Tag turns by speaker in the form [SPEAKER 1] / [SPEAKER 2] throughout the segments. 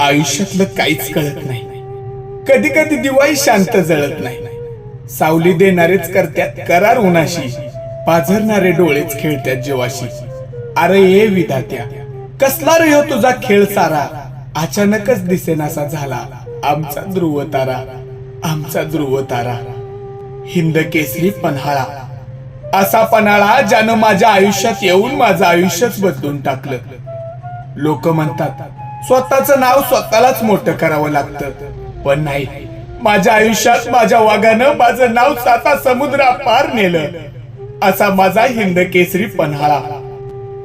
[SPEAKER 1] आयुष्यातलं काहीच कळत नाही. कधी कधी दिवाळी शांत जळत नाही. सावली देणारेच करत्यात करार उन्हाशी पाझरणारे डोळेच खेळत्यात जीवाशी. अरे ये विधात्या कसला रे हो तुझा खेळ सारा? अचानकच दिसेनासा झाला आमचा ध्रुव तारा आमचा ध्रुव तारा हिंद केसरी पन्हाळा. असा पन्हाळा ज्यानं माझ्या आयुष्यात येऊन माझं आयुष्यच बदलून टाकलं. लोक म्हणतात स्वतःचं नाव स्वतःलाच मोठं करावं लागतं. पण नाही माझ्या आयुष्यात माझ्या वाघानं माझं नाव साता समुद्रा पार नेलं. असा माझा हिंद केसरी पन्हाळा.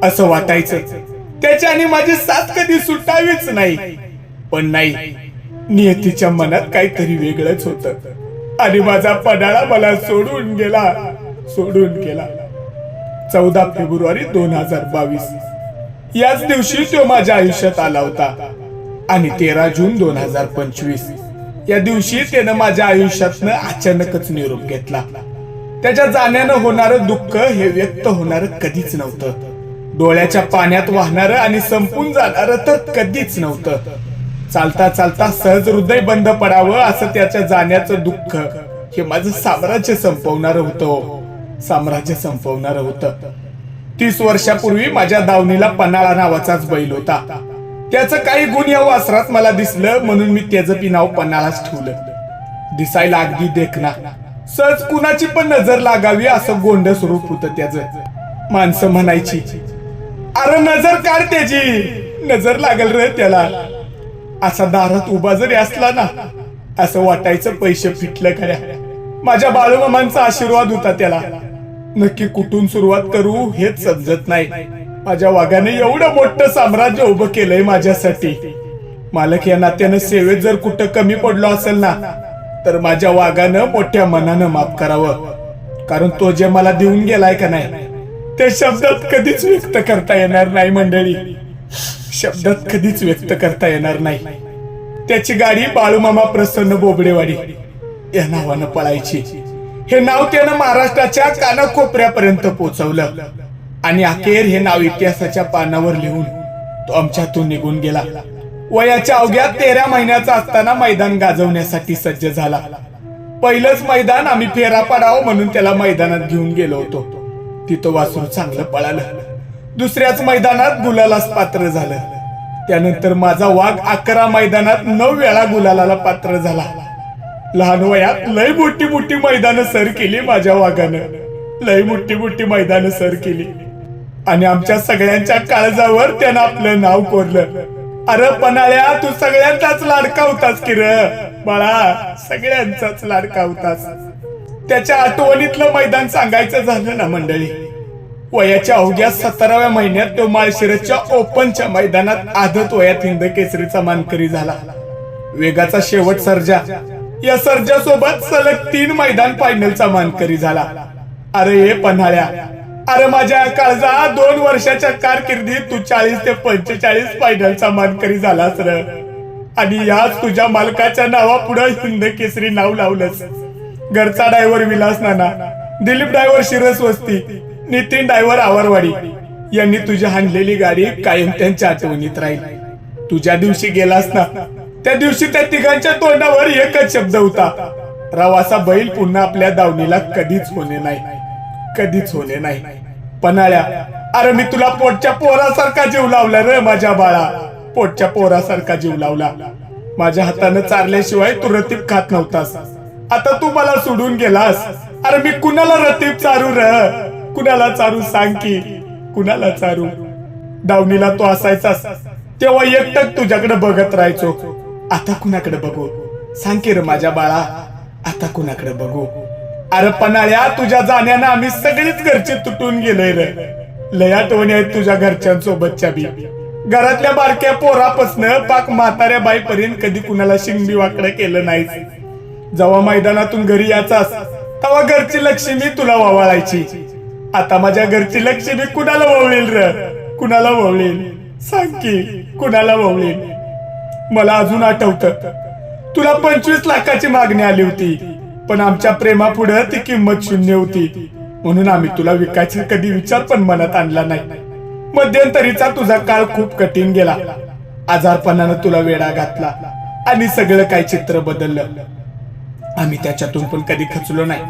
[SPEAKER 1] असं वाटायचं. त्याच्याने माझी साथ कधी सुटावीच नाही. पण नाही नियतीच्या मनात काहीतरी वेगळंच होत. आणि माझा पन्हाळा मला सोडून गेला सोडून गेला. चौदा फेब्रुवारी दोन हजार बावीस. याच दिवशी तो माझ्या आयुष्यात आला होता. आणि तेरा जून दोन हजार पंचवीस या दिवशी त्यानं माझ्या आयुष्यातनं अचानकच निरोप घेतला. त्याच्या जाण्यानं होणारं दुःख हे व्यक्त होणार कधीच नव्हतं. डोळ्याच्या पाण्यात वाहणार आणि संपून जाणार तर कधीच नव्हतं. चालता चालता सहज हृदय बंद पडावं असं त्याच्या जाण्याचं दुःख हे माझं साम्राज्य संपवणार होतं. साम्राज्य संपवणार होतं. तीस वर्षापूर्वी माझ्या दावणीला पन्हाळा नावाचाच बैल होता. त्याचं काही गुण या वासरात मला दिसलं म्हणून मी त्याचं पी नाव पन्हाळाच ठेवलं. दिसायला अगदी देखना सहज कुणाची पण नजर लागावी असं गोंड स्वरूप होतं त्याच. माणसं म्हणायची अरे नजर काढ त्याची नजर लागल रे त्याला. असा दारात उभा जरी असला ना असं वाटायचं पैसे फिटलं खऱ्या. माझ्या बाळूमामांचा आशीर्वाद होता त्याला. नक्की कुठून सुरुवात करू हेच समजत नाही. माझ्या वाघाने एवढं मोठं साम्राज्य उभं केलंय माझ्यासाठी. मालक या नात्यानं सेवेत जर कुठं कमी पडलो असेल ना तर माझ्या वाघानं मोठ्या मनानं माफ करावं. कारण तो जे मला देऊन गेलाय का नाही ते शब्दात कधीच व्यक्त करता येणार नाही मंडळी. शब्दात कधीच व्यक्त करता येणार नाही. त्याची गाडी बाळूमामा प्रसन्न बोबडेवाडी या नावानं पळायची. हे नाव त्यानं महाराष्ट्राच्या कानाकोपऱ्यापर्यंत पोहोचवलं आणि अखेर हे नाव इतिहासाच्या पानावर लिहून तो आमच्यातून निघून गेला. वयाच्या अवघ्या तेरा महिन्याचा असताना मैदान गाजवण्यासाठी सज्ज झाला. पहिलंच मैदान आम्ही फेरा पडावं म्हणून त्याला मैदानात घेऊन गेलो होतो. तिथं वासरू चांगलं पळालं. दुसऱ्याच मैदानात गुलालास पात्र झालं. त्यानंतर माझा वाघ अकरा मैदानात नऊ वेळा गुलालाला पात्र झाला. लहान वयात लय मोठी मोठी मैदानं सर केली माझ्या वाघानं. लय मोठी मोठी मैदानं सर केली. आणि आमच्या सगळ्यांच्या काळजावर त्यानं आपलं नाव कोरलं. अरे पणाळ्या तू सगळ्यांचाच लाडका होतास की र? बाळा सगळ्यांचाच लाडका होतास. त्याच्या आठवणीतलं मैदान सांगायचं झालं ना मंडळी? वयाच्या अवघ्या सतराव्या महिन्यात तो माळशिरसच्या ओपनच्या मैदानात आदत वयात हिंद केसरीचा मानकरी झाला. वेगाचा शेवट सर्जा. या सर्जा सोबत सलग तीन मैदान फायनलचा मानकरी झाला. अरे हे पन्हाळ्या अरे माझ्या काळजा दोन वर्षाच्या कारकिर्दीत तू चाळीस ते पंचेचाळीस फायनलचा मानकरी झालास र. आणि याच तुझ्या मालकाच्या नावापुढे हिंद केसरी नाव लावलंस. घरचा डायव्हर विलास नाना दिलीप डायव्हर शिरस वस्ती नितीन डायव्हर आवारवाडी यांनी तुझी हाणलेली गाडी कायम त्यांच्या आठवणीत राहील. तुझ्या दिवशी गेलास ना त्या दिवशी त्या तिघांच्या तोंडावर एकच शब्द होता. रवासा बैल पुन्हा आपल्या दावणीला कधीच होणे नाही. कधीच होणे नाही. पन्हाळ्या अरे मी तुला पोटच्या पोरासारखा जीव लावला रे माझ्या बाळा. पोटच्या पोरासारखा जीव लावला. माझ्या हातानं चारल्याशिवाय तू रतीब खात नव्हतास. आता तू मला सोडून गेलास. अरे मी कुणाला रतीब चारू र? कुणाला चारू सांग की? कुणाला चारू? दावणीला तो असायचास. तेव्हा एकटक तुझ्याकडे बघत राहायचो. आता कुणाकडे बघू? सांग की रे माझ्या बाळा आता कुणाकडे बघू? अरे पन्हाळ्या तुझ्या जाण्यानं आम्ही सगळीच घरचे तुटून गेलोय रे. लय आठवणी आहेत तुझ्या घरच्यांसोबतच्या बी. घरातल्या बारक्या पोरापासनं पाक म्हाताऱ्या बाईपर्यंत कधी कुणाला शिंगबी वाकडं केलं नाही जेव्हा मैदानातून घरी याचास तेव्हा घरची लक्ष्मी तुला वावळायची. आता माझ्या घरची लक्ष्मी कुणाला वळेल र? कुणाला वळेल सांग की कुणाला वळेल मला अजून आठवत. तुला पंचवीस लाखाची मागणी आली होती पण आमच्या प्रेमापुढे ती किंमत शून्य होती. म्हणून आम्ही तुला विकायचा कधी विचार पण मनात आणला नाही. मध्यंतरीचा तुझा काळ खूप कठीण गेला. आजारपणानं तुला वेडा घातला आणि सगळं काय चित्र बदललं. आम्ही त्याच्यातून पण कधी खचलो नाही.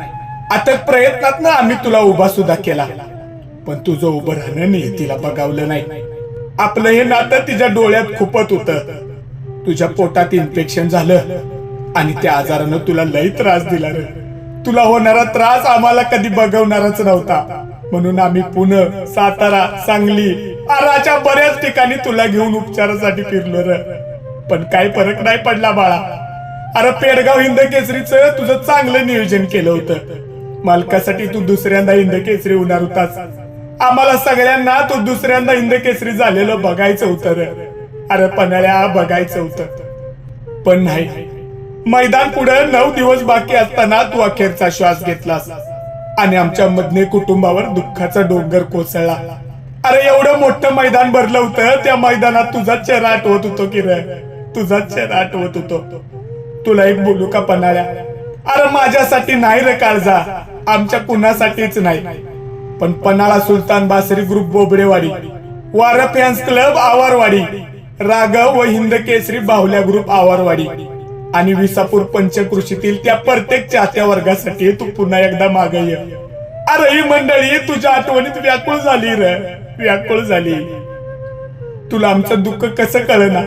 [SPEAKER 1] आता प्रयत्नात ना आम्ही तुला उभा सुद्धा केला. पण तुझं उभं राहणं नाही तिला बगावलं नाही. आपलं हे नातं तिच्या डोळ्यात खुपत होतं. तुझ्या पोटात इन्फेक्शन झालं. आणि त्या आजारानं तुला लई त्रास दिला रे. तुला होणारा त्रास आम्हाला कधी बघवणारच नव्हता. म्हणून आम्ही पुणे सातारा सांगली आराच्या बऱ्याच ठिकाणी तुला घेऊन उपचारासाठी फिरलो र. पण काही फरक नाही पडला बाळा. अरे पेडगाव हिंद केसरीच तुझं चांगलं नियोजन केलं होतं. मालकासाठी तू दुसऱ्यांदा हिंद केसरी होणार होतास. आम्हाला सगळ्यांना तू दुसऱ्यांदा हिंद केसरी झालेलं बघायचं होतं रे. अरे पन्हाळ्या बघायचं होतं. पण नाही. मैदान पुढे नऊ दिवस बाकी असताना तू अखेरचा श्वास घेतलास. आणि आमच्या मधने कुटुंबावर दुःखाचा डोंगर कोसळला. अरे एवढं मोठं मैदान भरलं होतं त्या मैदानात तुझा चेहरा आठवत होतो की रे. तुझा चेहरा आठवत होतो. तुला एक बोलू का पन्हाळ्या? अरे माझ्यासाठी नाही रे काळजा आमच्या कुणासाठीच नाही. पण पन्हाळा सुलतान बासरी ग्रुप बोबडेवाडी वार फॅन्स क्लब आवारवाडी राघव व हिंद केसरी बाहुल्या ग्रुप आवारवाडी. आणि विसापूर पंचकृषीतील त्या प्रत्येक चाहत्या वर्गासाठी तू पुन्हा एकदा मागे ये. अरे ही मंडळी तुझ्या आठवणीत व्याकुळ झाली रे. व्याकुळ झाली. तुला आमचं दुःख कसं कळना?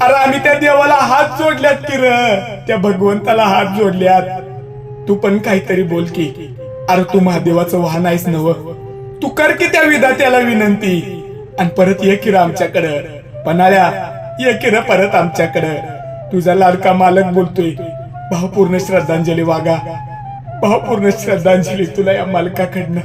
[SPEAKER 1] अरे आम्ही त्या देवाला हात जोडल्यात की र. त्या भगवंताला हात जोडल्यात. तू पण काहीतरी बोल की. अरे तू महादेवाचं वाहन आहेस नव तू कर की त्या विधात्याला विनंती. आणि परत ये की र आमच्याकडं. पन्हाळ्या ये की परत आमच्याकडं. तुझा लाडका मालक बोलतोय भावपूर्ण श्रद्धांजली वागा. भावपूर्ण श्रद्धांजली तुला या मालकाकडनं.